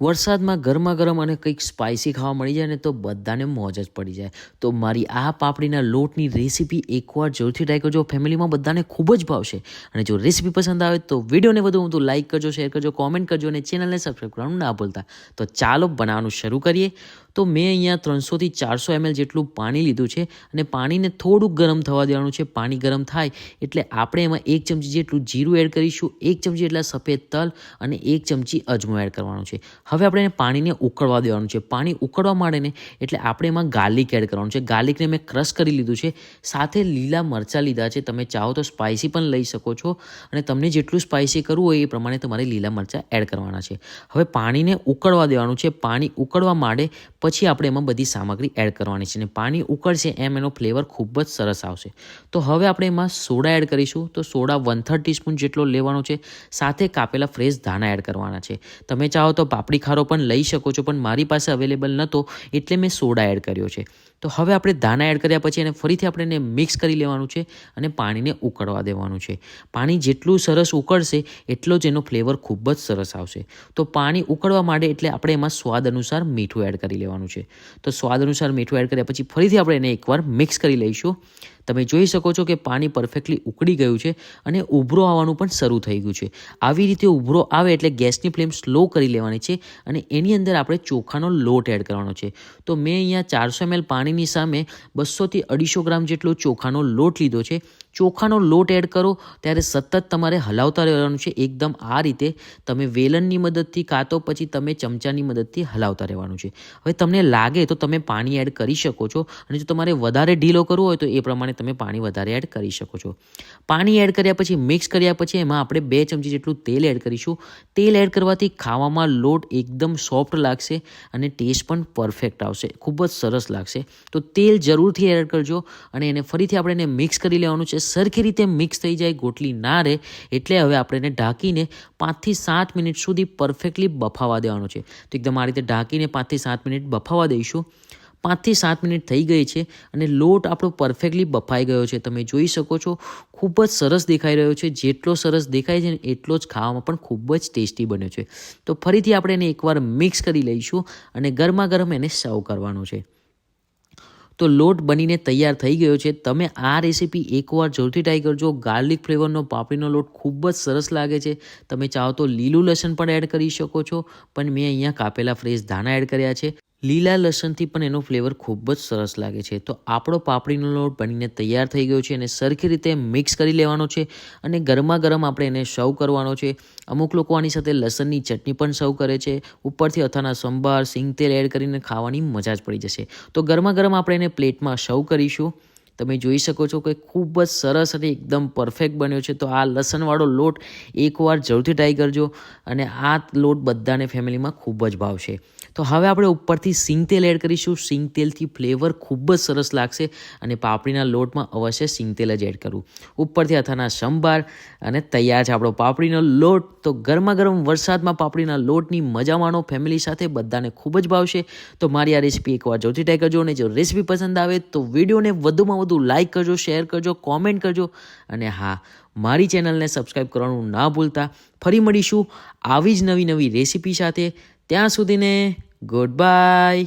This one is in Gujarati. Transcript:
વરસાદમાં ગરમા ગરમ અને કંઈક સ્પાઇસી ખાવા મળી જાય ને તો બધાને મોજ જ પડી જાય. તો મારી આ પાપડીના લોટની રેસીપી એકવાર જોરથી ટ્રાય કરજો. ફેમિલીમાં બધાને ખૂબ જ ભાવશે. અને જો રેસીપી પસંદ આવે તો વિડીયોને વધુ વધુ લાઇક કરજો શેર કરજો કોમેન્ટ કરજો અને ચેનલને સબસ્ક્રાઈબ કરવાનું ના ભૂલતા. તો ચાલો બનાવવાનું શરૂ કરીએ. તો મેં અહીંયા ત્રણસોથી ચારસો એમએલ જેટલું પાણી લીધું છે અને પાણીને થોડુંક ગરમ થવા દેવાનું છે. પાણી ગરમ થાય એટલે આપણે એમાં એક ચમચી જેટલું જીરું એડ કરીશું, એક ચમચી જેટલા સફેદ તલ અને એક ચમચી અજમો એડ કરવાનું છે. હવે આપણે એને પાણીને ઉકળવા દેવાનું છે. પાણી ઉકળવા માંડે ને એટલે આપણે એમાં ગાર્લિક એડ કરવાનું છે. ગાર્લિકને મેં ક્રશ કરી લીધું છે. સાથે લીલા મરચાં લીધા છે. તમે ચાહો તો સ્પાઇસી પણ લઈ શકો છો અને તમને જેટલું સ્પાઇસી કરવું હોય એ પ્રમાણે તમારે લીલા મરચાં એડ કરવાના છે. હવે પાણીને ઉકળવા દેવાનું છે. પાણી ઉકળવા માંડે પછી આપણે એમાં બધી સામગ્રી એડ કરવાની છે. અને પાણી ઉકળશે એમ એનો ફ્લેવર ખૂબ જ સરસ આવશે. તો હવે આપણે એમાં સોડા એડ કરીશું. તો સોડા વન થર્ડ ટીસ્પૂન જેટલો લેવાનો છે. સાથે કાપેલા ફ્રેશ ધાણા એડ કરવાના છે. તમે ચાહો તો પાપડી ખારો પણ લઈ શકો છો, પણ મારી પાસે અવેલેબલ નહોતો, એટલે મેં સોડા એડ કર્યો છે. તો હવે આપણે દાણા એડ કર્યા પછી એને ફરીથી આપણે એને મિક્સ કરી લેવાનું છે અને પાણીને ઉકળવા દેવાનું છે. પાણી જેટલું સરસ ઉકળશે, એટલો જ એનો ફ્લેવર ખૂબ જ સરસ આવશે. તો પાણી ઉકળવા માંડે એટલે આપણે એમાં સ્વાદ અનુસાર મીઠું એડ કરી લેવાનું છે. તો સ્વાદ અનુસાર મીઠું એડ કર્યા પછી ફરીથી આપણે એને એકવાર મિક્સ કરી લઈશું. તમે જોઈ શકો છો કે પાણી પરફેક્ટલી ઉકળી ગયું છે અને ઉભરો આવવાનું પણ શરૂ થઈ ગયું છે. આવી રીતે ઉભરો આવે એટલે ગેસની ફ્લેમ સ્લો કરી લેવાની છે અને એની અંદર આપણે ચોખાનો લોટ એડ કરવાનો છે. તો મેં અહીંયા ચારસો એમએલ પાણીની સામે બસોથી અઢીસો ગ્રામ જેટલો ચોખાનો લોટ લીધો છે. ચોખાનો લોટ એડ કરો, ત્યારે સતત તમારે હલાવતા રહેવાનું છે. એકદમ આ રીતે તમે વેલણની મદદથી કાં તો પછી તમે ચમચાની મદદથી હલાવતા રહેવાનું છે. હવે તમને લાગે તો તમે પાણી એડ કરી શકો છો અને જો તમારે વધારે ઢીલો કરવો હોય તો એ પ્રમાણે તમે પાણી વધારે એડ કરી શકો છો. પાણી એડ કર્યા પછી, મિક્સ કર્યા પછી એમાં આપણે બે ચમચી જેટલું તેલ એડ કરીશું. તેલ એડ કરવાથી ખાવામાં લોટ એકદમ સોફ્ટ લાગશે અને ટેસ્ટ પણ પરફેક્ટ આવશે. ખૂબ જ સરસ લાગશે. તો તેલ જરૂરથી એડ કરજો અને એને ફરીથી આપણે એને મિક્સ કરી લેવાનું છે. સરખી રીતે મિક્સ થઈ જાય ગોટલી ના રહે, એટલે હવે આપણે એને ઢાંકીને પાંચથી સાત મિનિટ સુધી પરફેક્ટલી બફાવા દેવાનું છે. તો એકદમ આ રીતે ઢાંકીને પાંચથી સાત મિનિટ બફાવા દઈશું. પાંચથી સાત મિનિટ થઈ ગઈ છે અને લોટ આપણો પરફેક્ટલી બફાઈ ગયો છે. તમે જોઈ શકો છો, ખૂબ જ સરસ દેખાઈ રહ્યો છે. જેટલો સરસ દેખાય છે એટલો જ ખાવામાં પણ ખૂબ જ ટેસ્ટી બન્યો છે. તો ફરીથી આપણે એને એકવાર મિક્સ કરી લઈશું અને ગરમા ગરમ એને સર્વ કરવાનું છે. તો લોટ બનીને તૈયાર થઈ ગયો છે. તમે આ રેસીપી એકવાર જરૂરથી ટ્રાય કરજો. ગાર્લિક ફ્લેવરનો પાપડીનો લોટ ખૂબ જ સરસ લાગે છે. તમે ચાહો તો લીલું લસણ પણ એડ કરી શકો છો. પણ મેં અહીંયા કાપેલા ફ્રેશ ધાણા એડ કર્યા છે. લીલા લસણથી પણ એનો ફ્લેવર ખૂબ જ સરસ લાગે છે. તો આપણો પાપડીનો લોટ બનીને તૈયાર થઈ ગયો છે અને સરખી રીતે મિક્સ કરી લેવાનો છે અને ગરમા ગરમ આપણે એને સર્વ કરવાનો છે. અમુક લોકો આની સાથે લસણની ચટણી પણ સર્વ કરે છે. ઉપરથી અથાના સંભાર સિંગતેલ એડ કરીને ખાવાની મજા જ પડી જશે. તો ગરમા ગરમ આપણે એને પ્લેટમાં સર્વ કરીશું. તમે જોઈ શકો છો કે ખૂબ જ સરસ અને એકદમ પરફેક્ટ બન્યો છે. તો આ લસણવાળો લોટ એકવાર જરૂરથી ટ્રાય કરજો અને આ લોટ બધાને ફેમિલીમાં ખૂબ જ ભાવશે. તો હવે આપણે ઉપરથી સિંગ તેલ એડ કરીશું. સિંગ તેલથી ફ્લેવર ખૂબ જ સરસ લાગશે અને પાપડીના લોટમાં અવશ્ય સિંગ તેલ જ એડ કરવું ઉપરથી અથાના સંભાર અને તૈયાર છે આપણો પાપડીનો લોટ. તો ગરમા ગરમ વરસાદમાં પાપડીના લોટની મજા માણો ફેમિલી સાથે બધાને ખૂબ જ ભાવશે. તો મારી આ રેસીપી એકવાર જોતી ટ્રાય કરજો અને જો રેસીપી પસંદ આવે તો વિડીયોને વધુમાં વધુ લાઇક કરજો શેર કરજો કોમેન્ટ કરજો. અને હા, મારી ચેનલને સબસ્ક્રાઈબ કરવાનું ના ભૂલતા. ફરી મળીશું આવી જ નવી નવી રેસીપી સાથે. ત્યાં સુધીને ગુડ બાય